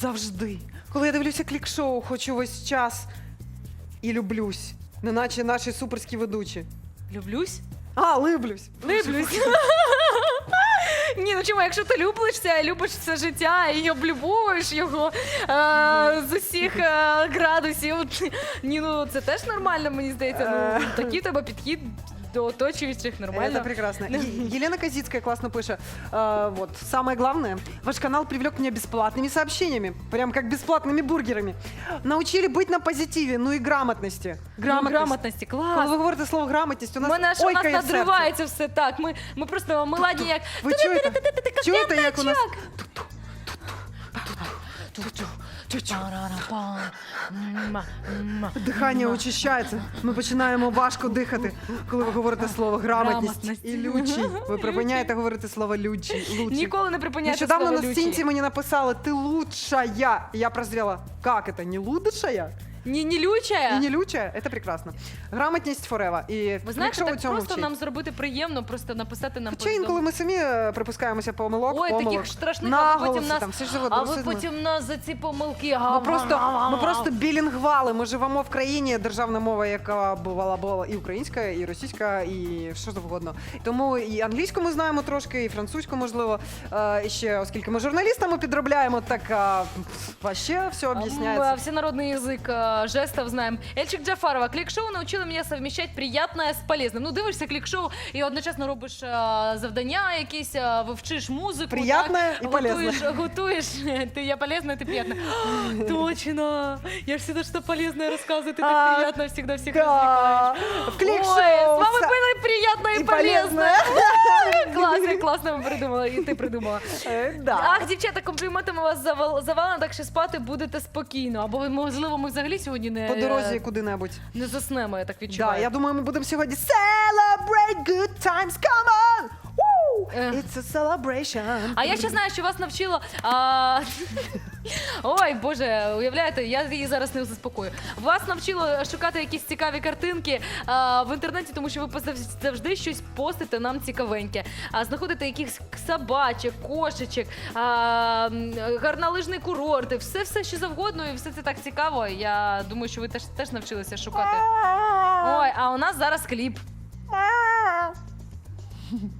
Завжди. Коли я дивлюся клік-шоу, хочу весь час і люблюсь. Неначе наші суперські ведучі. Люблюсь? А, либлюсь. Люблюсь. Ні, ну чому, якщо ти люблишся, любиш це життя і облюбовуєш його е, з усіх е, градусів. Ні, ну це теж нормально, мені здається. Ну, такий в тебе підхід до оточуючих нормально. Это прекрасно. Е- Елена Козицкая классно пишет. Э, вот, самое главное, ваш канал привлек меня бесплатными сообщениями, прям как бесплатными бургерами. Научили быть на позитиве, ну и грамотности. Ну, Грамотность. грамотності, Коли клас. ви говорите слово грамотність, у У нас мене аж у нас ойкає серце. надривається все так. Ми, ми просто ми ладні як. Ви чуєте? Чуєте, як у нас дихання очищається? Ми починаємо важко дихати, коли ви говорите слово грамотність Грамотність. і лючий. Ви припиняєте говорити слово лючий. лучий. Ніколи не припиняйте Нещодавно слово на «лючі». стінці мені написали «Ти лучшая». І Я прозрела, як це, не лучшая? Ні, не лючая. І не лючая? Это прекрасно. Грамотність форева. І Ви знаєте, якщо ви так цьому просто вчить. нам зробити приємно, просто написати нам Хоча інколи ми самі е, припускаємося помилок, Ой, помилок, таких страшних, а ви наголоси, потім нас, там, все ж завгодно, а ви все завгодно. потім нас за ці помилки. Ми просто, ми просто білінгвали. Ми живемо в країні, державна мова, яка бувала була і українська, і російська, і що завгодно. Тому і англійську ми знаємо трошки, і французьку, можливо. Е, І ще, оскільки ми журналістами підробляємо, так а, вообще все об'ясняється. Всенародный язык э, жестов знаем. Эльчик Джафарова. Клік-шоу научила мене совмещать приятное з полезним. Ну, дивишся клік-шоу і одночасно робиш е, завдання якісь, е, вивчиш музику. Приятне так, і полезне. Готуєш, готуєш. Ти я полезна, ти приятна. Точно. Я ж всегда что полезное рассказываю. Ты А, так приятно всегда всех Да. развлекаешь. В Ой, все- и, і Класно, класно ви придумали, і ти придумала. Е, да. Ах, дівчата, компліментами вас завал- завалено, так що спати будете спокійно. Або можливо, ми взагалі сьогодні не, По дорозі куди-небудь. не заснемо, я так Да, відчуваю. я думаю, ми будемо сьогодні celebrate good times. Come on! It's a celebration. А я ще знаю, що вас навчило. А... Ой, Боже, уявляєте, я її зараз не заспокою. Вас навчило шукати якісь цікаві картинки а, в інтернеті, тому що ви завжди щось постите нам цікавеньке. А знаходите якихось собачок, кошечок, а, м, гарнолижний курорт, все, все що завгодно, і все це так цікаво. Я думаю, що ви теж, теж навчилися шукати. Ой, а у нас зараз кліп.